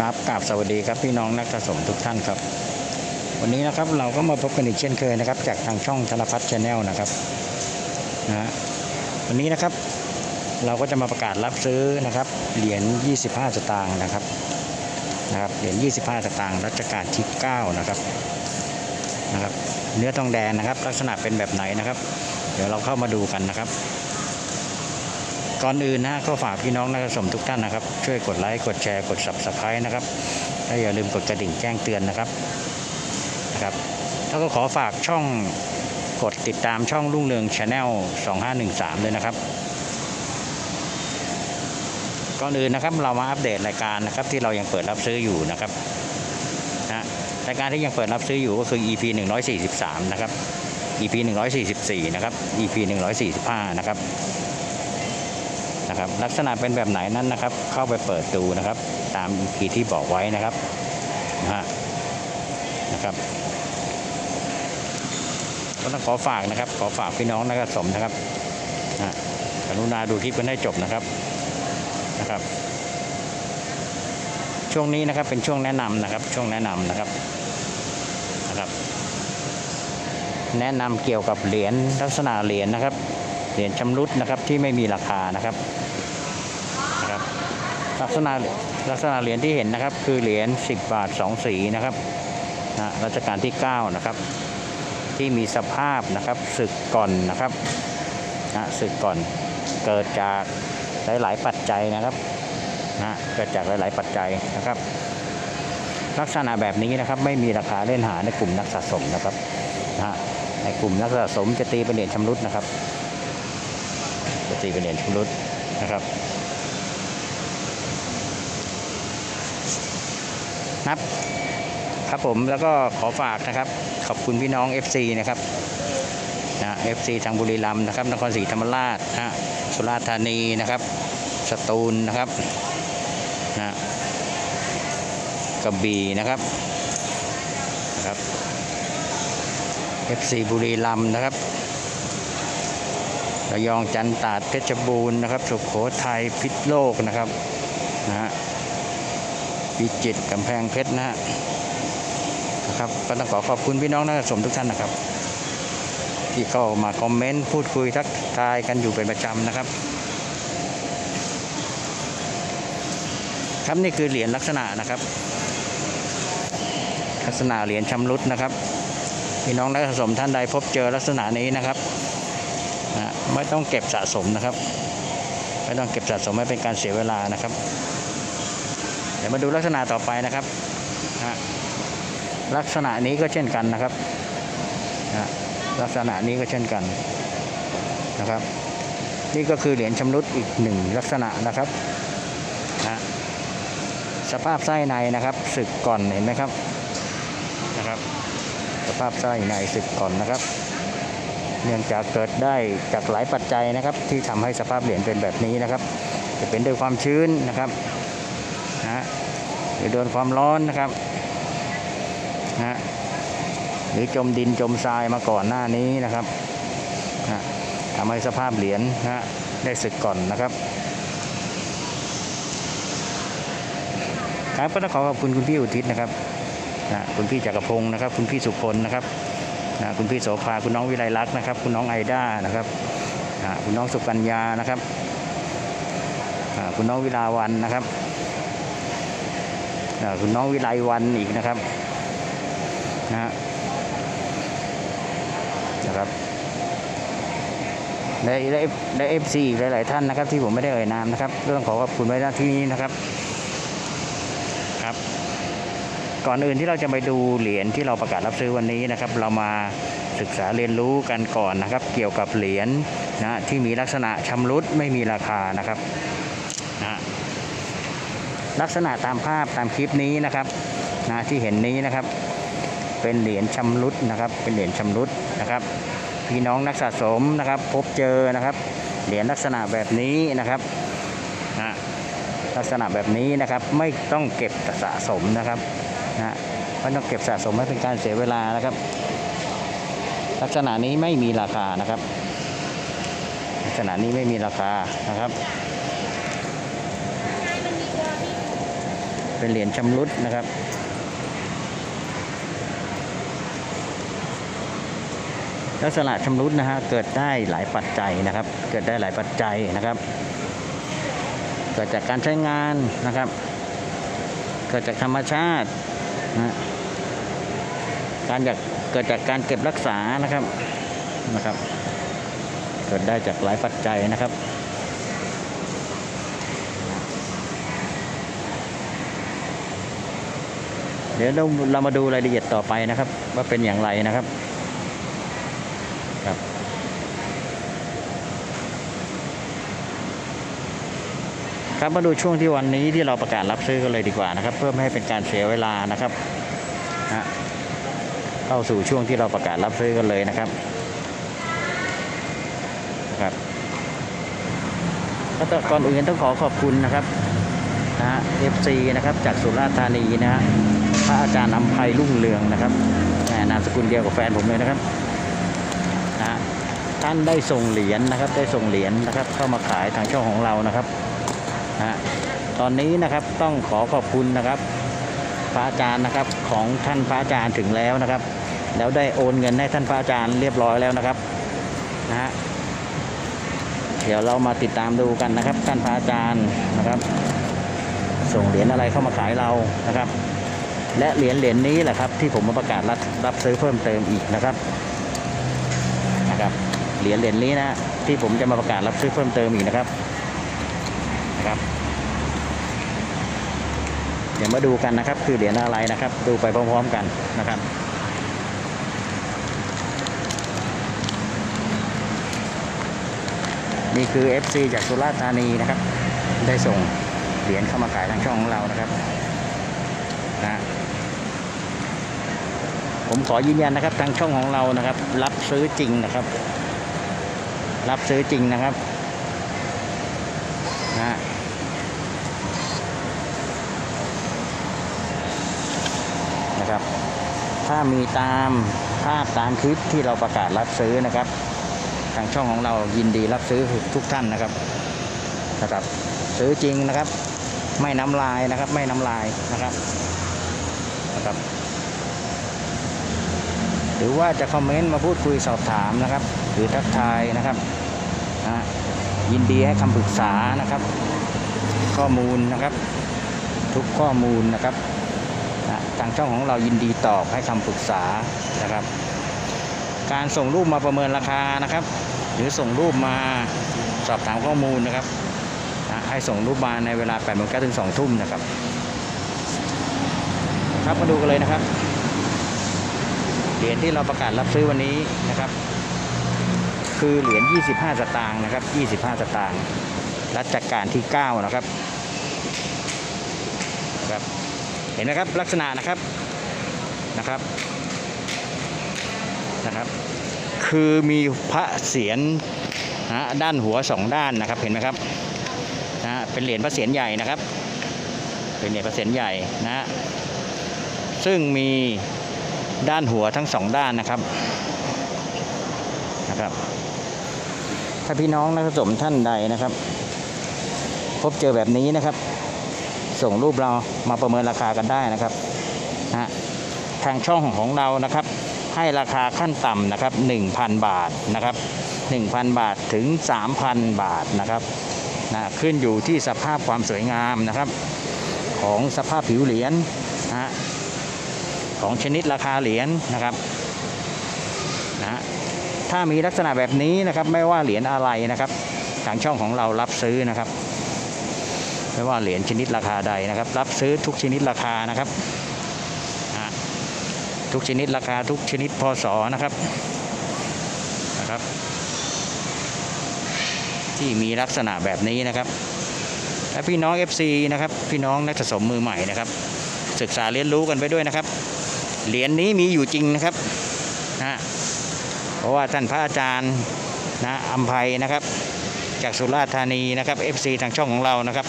ครับกราบสวัสดีครับพี่น้องนักสะสมทุกท่านครับ วันนี้นะครับเราก็มาพบกันอีกเช่นเคยนะครับ จากทางช่องธนพัฒน์ชาแนลนะครับนะวันนี้นะครับ เราก็จะมาประกาศรับซื้อนะครับเหรียญ 25 สตางค์นะครับนะครับเหรียญ 25 สตางค์รัชกาลที่ 9 นะครับนะครับ เนื้อทองแดงนะครับ ลักษณะเป็นแบบไหนนะครับ เดี๋ยวเราเข้ามาดูกันนะครับ ก่อนอื่นนะก็ฝากพี่น้องนักสมทุกท่านนะครับ ช่วยกดไลค์กดแชร์กด subscribe นะครับและอย่าลืมกดกระดิ่งแจ้งเตือนนะครับนะครับ แล้วก็ขอฝากช่องกดติดตามช่องรุ่งเรืองชาแนล2513เลยนะครับก่อนอื่นนะครับเรามาอัปเดตรายการนะครับที่เรายังเปิดรับซื้ออยู่นะครับนะรายการที่ยังเปิดรับซื้ออยู่ก็คือ EP 143 นะครับ EP 144 นะครับ EP 145 นะครับ นะครับ ลักษณะเป็นแบบไหนนั้นนะครับ เข้าไปเปิดดูนะครับ ตาม EP ที่บอกไว้นะครับนะฮะนะครับก็ต้องขอฝากนะครับ ขอฝากพี่น้องนักสมนะครับนะกรุณาดูคลิปกันให้จบนะครับนะครับ ช่วงนี้นะครับเป็นช่วงแนะนำนะครับ ช่วงแนะนำนะครับนะครับ แนะนำเกี่ยวกับเหรียญลักษณะเหรียญนะครับเหรียญชำรุดนะครับที่ไม่มีราคานะครับ ลักษณะลักษณะเหรียญที่เห็นนะครับ คือเหรียญ10 บาท 2 สีนะครับนะรัชกาลที่ 9 นะครับ ที่มีสภาพนะครับสึกก่อนนะครับนะสึกก่อนเกิดจากหลาย ๆ ปัจจัยนะครับนะเกิดจากหลาย ๆ ปัจจัยนะครับ ลักษณะแบบนี้นะครับไม่มีราคาเล่นหาในกลุ่มนักสะสมนะครับนะในกลุ่มนักสะสมจะตีเป็นเหรียญชำรุดนะครับจะตีเป็นเหรียญชำรุดนะครับ นับ ครับผมแล้วก็ขอฝากนะครับ ขอบคุณพี่น้อง FC นะครับนะ FC ทางบุรีรัมย์นะครับนครศรีธรรมราชนะสุราษฎร์ธานีนะครับสตูลนะครับนะกระบี่นะครับครับ FC บุรีรัมย์นะครับระยองจันตาดเพชรบูรณ์นะครับ สุโขทัยพิษโลกนะครับนะฮะ พิจิตรกำแพงเพชรนะฮะครับก็ต้องขอขอบคุณพี่น้องนักสะสมทุกท่านนะครับ ที่เข้ามาคอมเมนต์พูดคุยทักทายกันอยู่เป็นประจำนะครับ ครับนี่คือเหรียญลักษณะนะครับ ลักษณะเหรียญชำรุดนะครับพี่น้องนักสะสมท่านใดพบเจอลักษณะนี้นะครับนะไม่ต้องเก็บสะสมนะครับ ไม่ต้องเก็บสะสมไม่เป็นการเสียเวลานะครับ ดี๋ยวมาดูลักษณะต่อไปนะครับนะลักษณะนี้ก็เช่นกันนะครับนะลักษณะนี้ก็เช่นกันนะครับ นี่ก็คือเหรียญชำรุดอีกหนึ่งลักษณะนะครับนะสภาพไส้ในนะครับสึกก่อนเห็นไหมครับนะครับ สภาพไส้ในสึกก่อนนะครับ เนื่องจากเกิดได้จากหลายปัจจัยนะครับ ที่ทำให้สภาพเหรียญเป็นแบบนี้นะครับ จะเป็นด้วยความชื้นนะครับ นะหรือโดนความร้อนนะครับนะหรือจมดินจมทรายมาก่อนหน้านี้นะครับนะทำให้สภาพเหรียญนะฮะได้สึกก่อนนะครับครับก็ต้องขอขอบคุณคุณพี่อุทิศนะครับนะคุณพี่จักรพงศ์นะครับ คุณพี่สุพลนะครับนะคุณพี่โสภาคุณน้องวิไลลักษณ์นะครับ คุณน้องไอด้านะครับอ่าคุณน้องสุกัญญานะครับคุณน้องวิลาวันนะครับ คุณน้องวิไลวันอีกนะครับนะฮะนะครับและและและเอฟซีหลาย ๆ ท่านนะครับ ที่ผมไม่ได้เอ่ยนามนะครับก็ต้องขอขอบคุณไว้ณที่นี้นะครับครับ ก่อนอื่นที่เราจะไปดูเหรียญที่เราประกาศรับซื้อวันนี้นะครับ เรามาศึกษาเรียนรู้กันก่อนนะครับ เกี่ยวกับเหรียญนะที่มีลักษณะชำรุดไม่มีราคานะครับ ลักษณะตามภาพตามคลิปนี้นะครับนะที่เห็นนี้นะครับ เป็นเหรียญชำรุดนะครับ เป็นเหรียญชำรุดนะครับ พี่น้องนักสะสมนะครับ พบเจอนะครับ เหรียญลักษณะแบบนี้นะครับนะลักษณะแบบนี้นะครับไม่ต้องเก็บสะสมนะครับนะไม่ต้องเก็บสะสมไม่เป็นการเสียเวลานะครับ ลักษณะนี้ไม่มีราคานะครับ ลักษณะนี้ไม่มีราคานะครับ เป็นเหรียญชำรุดนะครับลักษณะชำรุดนะฮะเกิดได้หลายปัจจัยนะครับ เกิดได้หลายปัจจัยนะครับ เกิดจากการใช้งานนะครับ เกิดจากธรรมชาตินะการจากเกิดจากการเก็บรักษานะครับนะครับ เกิดได้จากหลายปัจจัยนะครับ เดี๋ยวเราเรามาดูรายละเอียดต่อไปนะครับ ว่าเป็นอย่างไรนะครับครับครับมาดูช่วงที่วันนี้ที่เราประกาศรับซื้อกันเลยดีกว่านะครับ เพื่อไม่ให้เป็นการเสียเวลานะครับนะเข้าสู่ช่วงที่เราประกาศรับซื้อกันเลยนะครับครับก็ต้องก่อนอื่นต้องขอขอบคุณนะครับนะฮะ FC นะครับจากสุราษฎร์ธานีนะฮะ พระอาจารย์อำไพรุ่งเรืองนะครับนามสกุลเดียวกับแฟนผมเลยนะครับนะท่านได้ส่งเหรียญนะครับ ได้ส่งเหรียญนะครับ เข้ามาขายทางช่องของเรานะครับนะตอนนี้นะครับต้องขอขอบคุณนะครับ พระอาจารย์นะครับของท่านพระอาจารย์ถึงแล้วนะครับ แล้วได้โอนเงินให้ท่านพระอาจารย์เรียบร้อยแล้วนะครับนะฮะเดี๋ยวเรามาติดตามดูกันนะครับ ท่านพระอาจารย์นะครับ ส่งเหรียญอะไรเข้ามาขายเรานะครับ และเหรียญเหรียญนี้แหละครับที่ผมมาประกาศรับรับซื้อเพิ่มเติมอีกนะครับนะครับเหรียญเหรียญนี้นะที่ผมจะมาประกาศรับซื้อเพิ่มเติมอีกนะครับนะครับเดี๋ยวมาดูกันนะครับ คือเหรียญอะไรนะครับ ดูไปพร้อมๆกันนะครับนี่คือ FC จากสุราษฎร์ธานีนะครับ ได้ส่งเหรียญเข้ามาขายทางช่องของเรานะครับนะ ผมขอยืนยันนะครับ ทางช่องของเรานะครับ รับซื้อจริงนะครับ รับซื้อจริงนะครับนะนะครับ ถ้ามีตามภาพตามคลิปที่เราประกาศรับซื้อนะครับ ทางช่องของเรายินดีรับซื้อทุกท่านนะครับนะครับ ซื้อจริงนะครับ ไม่น้ำลายนะครับ ไม่น้ำลายนะครับนะครับ หรือว่าจะคอมเมนต์มาพูดคุยสอบถามนะครับ หรือทักทายนะครับนะยินดีให้คำปรึกษานะครับ ข้อมูลนะครับ ทุกข้อมูลนะครับนะทางช่องของเรายินดีตอบให้คำปรึกษานะครับ การส่งรูปมาประเมินราคานะครับ หรือส่งรูปมาสอบถามข้อมูลนะครับนะให้ส่งรูปมาในเวลา8โมงถึง2ทุ่มนะครับ ครับมาดูกันเลยนะครับ เหรียญที่เราประกาศรับซื้อวันนี้นะครับ คือเหรียญ 25 สตางค์นะครับ 25 สตางค์รัชกาลที่ 9 นะครับครับ เห็นไหมครับลักษณะนะครับนะครับนะครับ คือมีพระเศียรนะด้านหัวสองด้านนะครับเห็นไหมครับนะเป็นเหรียญพระเศียรใหญ่นะครับ เป็นเหรียญพระเศียรใหญ่นะซึ่งมี ด้านหัวทั้งสองด้านนะครับนะครับ ถ้าพี่น้องนักสมท่านใดนะครับ พบเจอแบบนี้นะครับ ส่งรูปเรามาประเมินราคากันได้นะครับนะทางช่องของเรานะครับ ให้ราคาขั้นต่ำนะครับ 1,000 บาทนะครับ 1,000 บาทถึง 3,000 บาทนะครับนะขึ้นอยู่ที่สภาพความสวยงามนะครับ ของสภาพผิวเหรียญนะฮะ ของชนิดราคาเหรียญนะครับนะถ้ามีลักษณะแบบนี้นะครับไม่ว่าเหรียญอะไรนะครับ ทางช่องของเรารับซื้อนะครับ ไม่ว่าเหรียญชนิดราคาใดนะครับ รับซื้อทุกชนิดราคานะครับนะทุกชนิดราคาทุกชนิดพศนะครับนะครับ ที่มีลักษณะแบบนี้นะครับและพี่น้อง FC นะครับ พี่น้องนักสะสมมือใหม่นะครับ ศึกษาเรียนรู้กันไปด้วยนะครับ เหรียญนี้มีอยู่จริงนะครับนะเพราะว่าท่านพระอาจารย์นะอัมภัยนะครับ จากสุราษฎร์ธานีนะครับ FC ทางช่องของเรานะครับ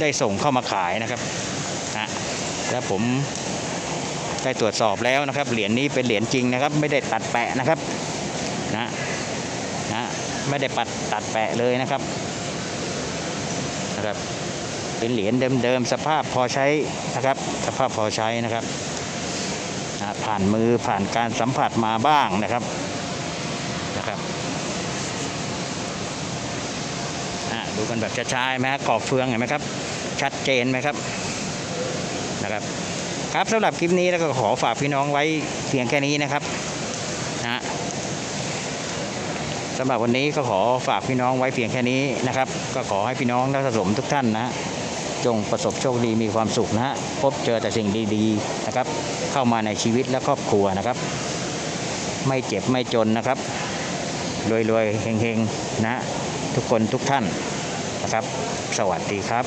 ได้ส่งเข้ามาขายนะครับนะและผมได้ตรวจสอบแล้วนะครับ เหรียญนี้เป็นเหรียญจริงนะครับ ไม่ได้ตัดแปะนะครับนะนะไม่ได้ปัดตัดแปะเลยนะครับนะครับเป็นเหรียญเดิมๆสภาพพอใช้นะครับ สภาพพอใช้นะครับ ผ่านมือผ่านการสัมผัสมาบ้างนะครับนะครับอ่าดูกันแบบช้าๆเห็นไหมฮะกรอบเฟืองเห็นไหมครับ ชัดเจนไหมครับนะครับ ครับสำหรับคลิปนี้แล้วก็ขอฝากพี่น้องไว้เพียงแค่นี้นะครับนะฮะสำหรับวันนี้ก็ขอฝากพี่น้องไว้เพียงแค่นี้นะครับ ก็ขอให้พี่น้องนักสะสมทุกท่านนะฮะ จงประสบโชคดีมีความสุขนะฮะพบเจอแต่สิ่งดีๆนะครับ เข้ามาในชีวิตและครอบครัวนะครับ ไม่เจ็บไม่จนนะครับรวยๆเฮงๆนะทุกคนทุกท่านนะครับ สวัสดีครับ